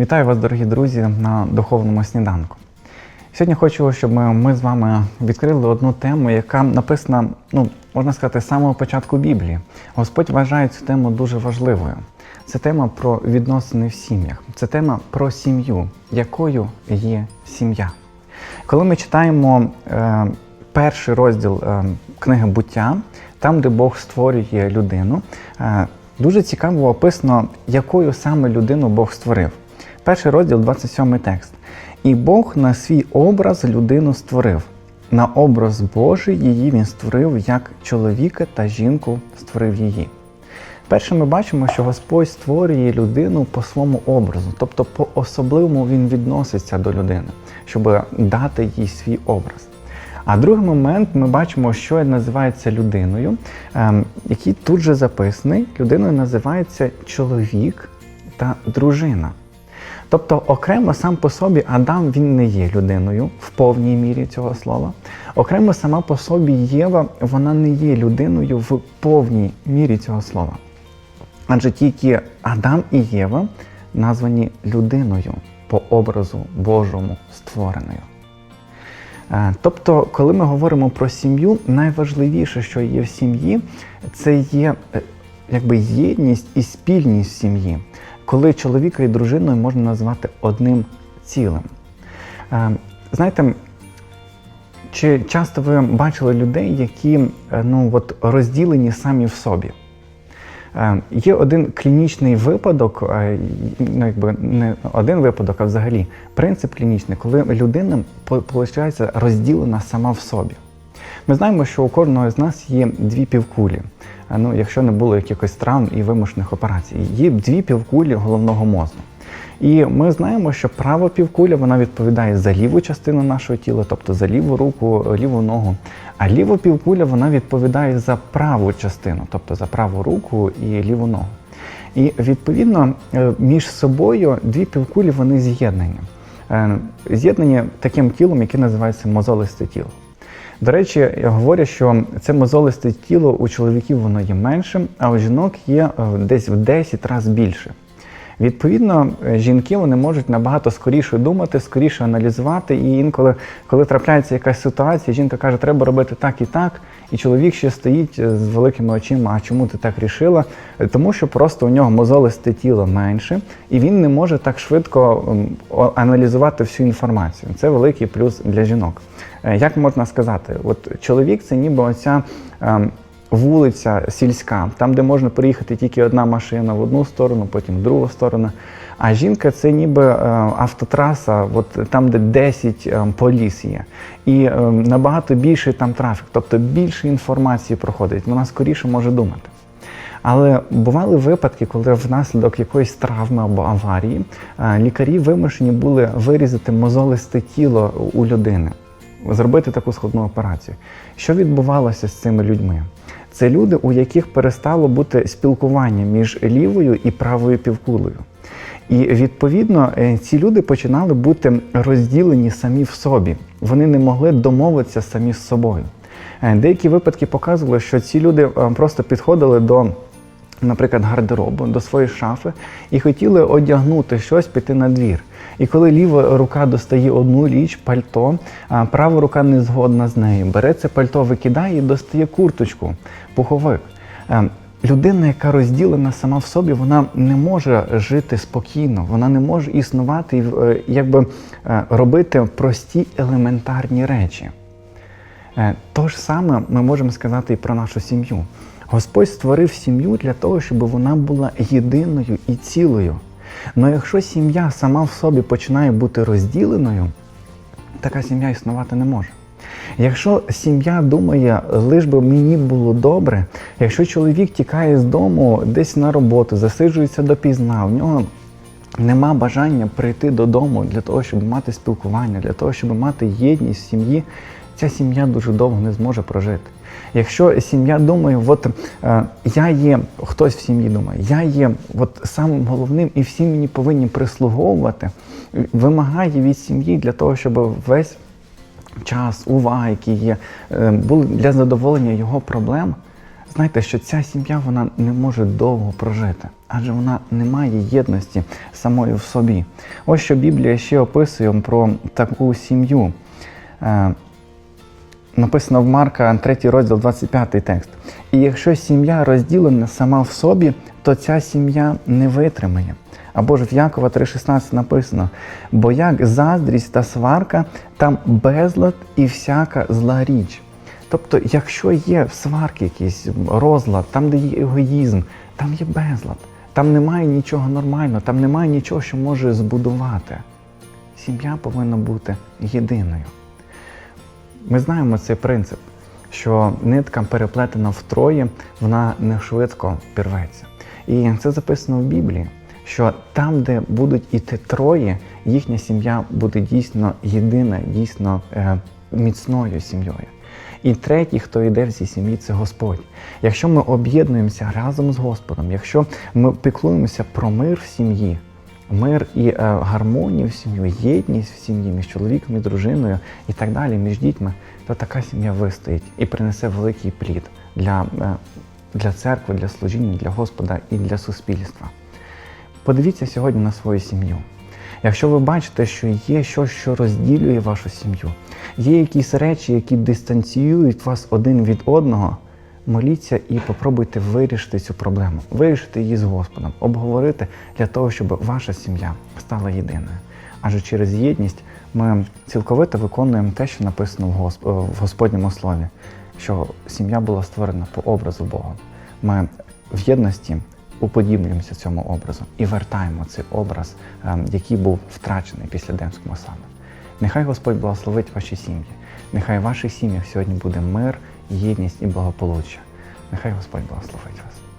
Вітаю вас, дорогі друзі, на духовному сніданку. Сьогодні хочу, щоб ми, ми з вами відкрили одну тему, яка написана, ну можна сказати, з самого початку Біблії. Господь вважає цю тему дуже важливою. Це тема про відносини в сім'ях. Це тема про сім'ю, якою є сім'я. Коли ми читаємо е, перший розділ е, книги буття, там, де Бог створює людину, е, дуже цікаво описано, якою саме людину Бог створив. Перший розділ, 27 текст. І Бог на свій образ людину створив. На образ Божий її він створив як чоловіка та жінку створив її. Перше, ми бачимо, що Господь створює людину по своєму образу, тобто по особливому він відноситься до людини, щоб дати їй свій образ. А другий момент ми бачимо, що називається людиною, ем, який тут же записаний. Людиною називається чоловік та дружина. Тобто, окремо сам по собі Адам він не є людиною в повній мірі цього слова. Окремо сама по собі Єва, вона не є людиною в повній мірі цього слова. Адже тільки Адам і Єва названі людиною по образу Божому створеною. Е, Тобто, коли ми говоримо про сім'ю, найважливіше, що є в сім'ї, це є е, якби єдність і спільність сім'ї, коли чоловіка і дружиною можна назвати одним цілим. Е, Знаєте, чи часто ви бачили людей, які е, ну, от, розділені самі в собі? Е, Є один клінічний випадок, ну якби не один випадок, а взагалі принцип клінічний, коли людина виходить розділена сама в собі. Ми знаємо, що у кожного з нас є дві півкулі. Е, Ну, якщо не було якихось травм і вимушених операцій, є дві півкулі головного мозку. І ми знаємо, що права півкуля вона відповідає за ліву частину нашого тіла, тобто за ліву руку, ліву ногу. А ліва півкуля вона відповідає за праву частину, тобто за праву руку і ліву ногу. І відповідно е, між собою дві півкулі вони з'єднані. Е, З'єднані таким тілом, яке називається мозолисте тіло. До речі, говорять, що це мозолисте тіло у чоловіків воно є меншим, а у жінок є е, десь в 10 разів більше. Відповідно, е, жінки вони можуть набагато скоріше думати, скоріше аналізувати. І інколи, коли трапляється якась ситуація, жінка каже, треба робити так і так, і чоловік ще стоїть е, з великими очима. А чому ти так рішила? Е, Тому що просто у нього мозолисте тіло менше, і він не може так швидко аналізувати всю інформацію. Це великий плюс для жінок. Як можна сказати, от чоловік це ніби оця. Вулиця сільська, там, де можна приїхати тільки одна машина в одну сторону, потім в другу сторону. А жінка це ніби е, автотраса, от там, де 10 е, поліс є. І е, набагато більший там трафік, тобто більше інформації проходить, вона скоріше може думати. Але бували випадки, коли внаслідок якоїсь травми або аварії лікарі вимушені були вирізати мозолисте тіло у людини, зробити таку складну операцію. Що відбувалося з цими людьми? Це люди, у яких перестало бути спілкування між лівою і правою півкулею. І відповідно е, ці люди починали бути розділені самі в собі. Вони не могли домовитися самі з собою. Е, Деякі випадки показували, що ці люди е, просто підходили до, наприклад, гардеробу, до своєї шафи і хотіли одягнути щось, піти на двір. І коли ліва рука достає одну річ, пальто, а права рука не згодна з нею, бере це пальто, викидає і достає курточку, пуховик. Е, Людина, яка розділена сама в собі, вона не може жити спокійно, вона не може існувати і е, якби е, робити прості елементарні речі. Е, То ж саме ми можемо сказати і про нашу сім'ю. Господь створив сім'ю для того, щоб вона була єдиною і цілою. Але якщо сім'я сама в собі починає бути розділеною, така сім'я існувати не може. Якщо сім'я думає, лиш би мені було добре, якщо чоловік тікає з дому десь на роботу, засиджується допізна, в нього нема бажання прийти додому для того, щоб мати спілкування, для того, щоб мати єдність в сім'ї, ця сім'я дуже довго не зможе прожити. Якщо сім'я думає, от е, я є, хтось в сім'ї думає, я є от самим головним і всі мені повинні прислуговувати, вимагає від сім'ї для того, щоб весь час, увага, який є, е, були для задоволення його проблем, Знаєте, що ця сім'я вона не може довго прожити, адже вона не має єдності самої в собі. Ось що Біблія ще описує про таку сім'ю. Е, Написано в Марка 3 розділ 25 текст. І якщо сім'я розділена сама в собі, то ця сім'я не витримає. Або ж в Якова 3,16 написано: бо як заздрість та сварка, там безлад і всяка зла річ. Тобто, якщо є сварки якийсь розлад, там, де є егоїзм, там є безлад, там немає нічого нормального, там немає нічого, що може збудувати. Сім'я повинна бути єдиною. Ми знаємо цей принцип, що нитка переплетена втроє, вона не швидко пірветься. І це записано в Біблії, що там, де будуть іти троє, їхня сім'я буде дійсно єдина, дійсно е, міцною сім'єю. І третій, хто йде в цій сім'ї, це Господь. Якщо ми об'єднуємося разом з Господом, якщо ми піклуємося про мир в сім'ї, мир і е, гармонію в сім'ю, єдність в сім'ї між чоловіком і дружиною і так далі, між дітьми, то така сім'я вистоїть і принесе великий плід для, е, для церкви, для служіння, для Господа і для суспільства. Подивіться сьогодні на свою сім'ю. Якщо ви бачите, що є щось, що розділює вашу сім'ю, є якісь речі, які дистанціюють вас один від одного, моліться і попробуйте вирішити цю проблему, вирішити її з Господом, обговорити для того, щоб ваша сім'я стала єдиною. Адже через єдність ми цілковито виконуємо те, що написано в Госп- в Господньому слові, що сім'я була створена по образу Бога. Ми в єдності уподібнюємося цьому образу і вертаємо цей образ, ем, який був втрачений після Демського саду. Нехай Господь благословить ваші сім'ї. Нехай в ваших сім'ях сьогодні буде мир, єдність і благополуччя. Нехай Господь благословить вас.